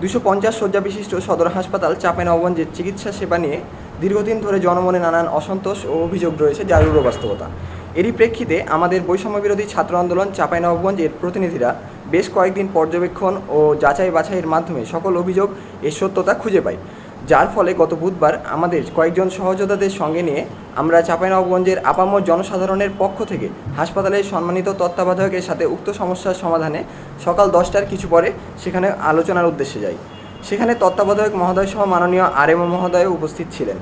দুশো পঞ্চাশ শয্যা বিশিষ্ট সদর হাসপাতাল চাঁপাইনবাবগঞ্জের চিকিৎসা সেবা নিয়ে দীর্ঘদিন ধরে জনমনে নানান অসন্তোষ ও অভিযোগ রয়েছে যার রূঢ় বাস্তবতা এরই প্রেক্ষিতে আমাদের বৈষম্যবিরোধী ছাত্র আন্দোলন চাঁপাইনবাবগঞ্জের প্রতিনিধিরা বেশ কয়েকদিন পর্যবেক্ষণ ও যাচাই বাছাইয়ের মাধ্যমে সকল অভিযোগ এর সত্যতা খুঁজে পাই যার ফলে গত বুধবার আমাদের কয়েকজন সহযোদ্ধাদের সঙ্গে নিয়ে আমরা চাঁপাইনবাবগঞ্জের আপামর জনসাধারণের পক্ষ থেকে হাসপাতালের সম্মানিত তত্ত্বাবধায়কের সাথে উক্ত সমস্যার সমাধানে সকাল দশটার কিছু পরে সেখানে আলোচনার উদ্দেশ্যে যাই। সেখানে তত্ত্বাবধায়ক মহোদয় সহ মাননীয় আরএমও মহোদয় উপস্থিত ছিলেন।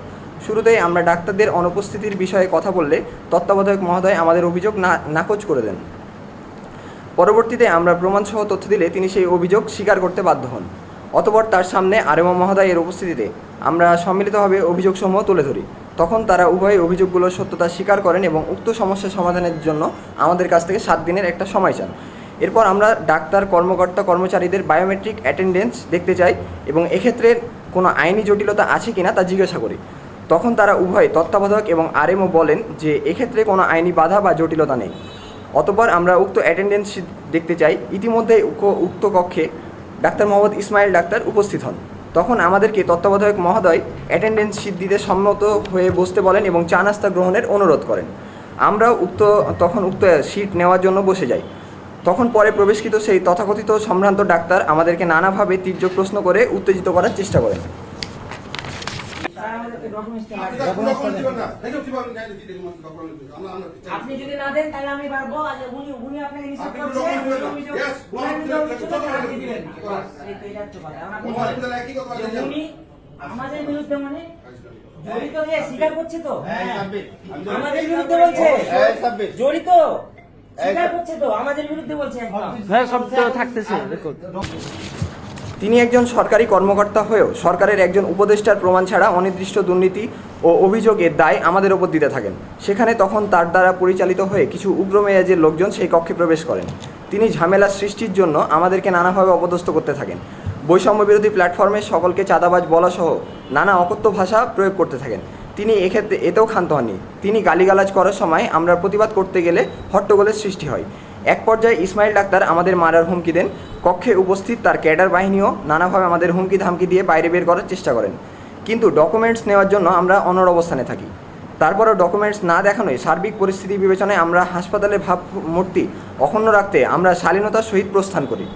শুরুতেই আমরা ডাক্তারদের অনুপস্থিতির বিষয়ে কথা বললে তত্ত্বাবধায়ক মহোদয় আমাদের অভিযোগ না, নাকচ করে দেন। পরবর্তীতে আমরা প্রমাণসহ তথ্য দিলে তিনি সেই অভিযোগ স্বীকার করতে বাধ্য হন। অতপর তার সামনে আরেমা মহোদয়ের উপস্থিতিতে আমরা সম্মিলিতভাবে অভিযোগসমূহ তুলে ধরি। তখন তারা উভয় অভিযোগগুলোর সত্যতা স্বীকার করেন এবং উক্ত সমস্যা সমাধানের জন্য আমাদের কাছ থেকে সাত দিনের একটা সময় চান। এরপর আমরা ডাক্তার, কর্মকর্তা, কর্মচারীদের বায়োমেট্রিক অ্যাটেন্ডেন্স দেখতে চাই এবং এক্ষেত্রে কোনো আইনি জটিলতা আছে কিনা তা জিজ্ঞাসা করি। তখন তারা উভয় তত্ত্বাবধায়ক এবং আরএমও বলেন যে এক্ষেত্রে কোনো আইনি বাধা বা জটিলতা নেই। অতপর আমরা উক্ত অ্যাটেন্ডেন্স দেখতে চাই। ইতিমধ্যে উক্ত- উক্ত কক্ষে ডাক্তার মোহাম্মদ ইসমাইল ডাক্তার উপস্থিত হন। তখন আমাদেরকে তত্ত্বাবধায়ক মহোদয় অ্যাটেন্ডেন্স সিদ্ধিতে সম্মত হয়ে বসতে বলেন এবং চা নাস্তা গ্রহণের অনুরোধ করেন। আমরাও উক্ত, তখন উক্ত সিট নেওয়ার জন্য বসে যাই। তখন পরে প্রবেশকৃত সেই তথাকথিত সম্ভ্রান্ত ডাক্তার আমাদেরকে নানাভাবে তীর্যক প্রশ্ন করে উত্তেজিত করার চেষ্টা করেন। আপনি যদি না দেন তাহলে আমি পারব। আজ উনি উনি আপনাকে নিশ্চিত উনি আমাদের বিরুদ্ধে মানে জড়িত যে স্বীকার করছে তো। আমাদের বিরুদ্ধে বলছে। জড়িত। স্বীকার করছে তো। আমাদের বিরুদ্ধে বলছে হ্যাঁ সব তো থাকতেছে দেখুন। তিনি একজন সরকারি কর্মকর্তা হয়েও সরকারের একজন উপদেষ্টার প্রমাণ ছাড়া অনির্দিষ্ট দুর্নীতি ও অভিযোগের দায় আমাদের ওপর দিতে থাকেন। সেখানে তখন তার দ্বারা পরিচালিত হয়ে কিছু উগ্র মেয়াজের লোকজন সেই কক্ষে প্রবেশ করেন। তিনি ঝামেলা সৃষ্টির জন্য আমাদেরকে নানাভাবে অপদস্থ করতে থাকেন। বৈষম্য বিরোধী প্ল্যাটফর্মে সকলকে চাঁদাবাজ বলা সহ নানা অকথ্য ভাষা প্রয়োগ করতে থাকেন। তিনি এক্ষেত্রে এতেও ক্ষান্ত হননি। তিনি গালিগালাজ করার সময় আমরা প্রতিবাদ করতে গেলে হট্টগোলের সৃষ্টি হয়। এক পর্যায়ে ইসমাইল ডাক্তার আমাদের মারার হুমকি দেন। কক্ষে উপস্থিত তার ক্যাডার বাহিনীও নানাভাবে আমাদের হুমকি ধামকি দিয়ে বাইরে বের করার চেষ্টা করেন। কিন্তু ডকুমেন্টস নেওয়ার জন্য আমরা অনর অবস্থানে থাকি। তারপরেও ডকুমেন্টস না দেখানোয় সার্বিক পরিস্থিতি বিবেচনায় আমরা হাসপাতালে ভাবমূর্তি অক্ষুণ্ণ রাখতে আমরা শালীনতার সহিত প্রস্থান করি।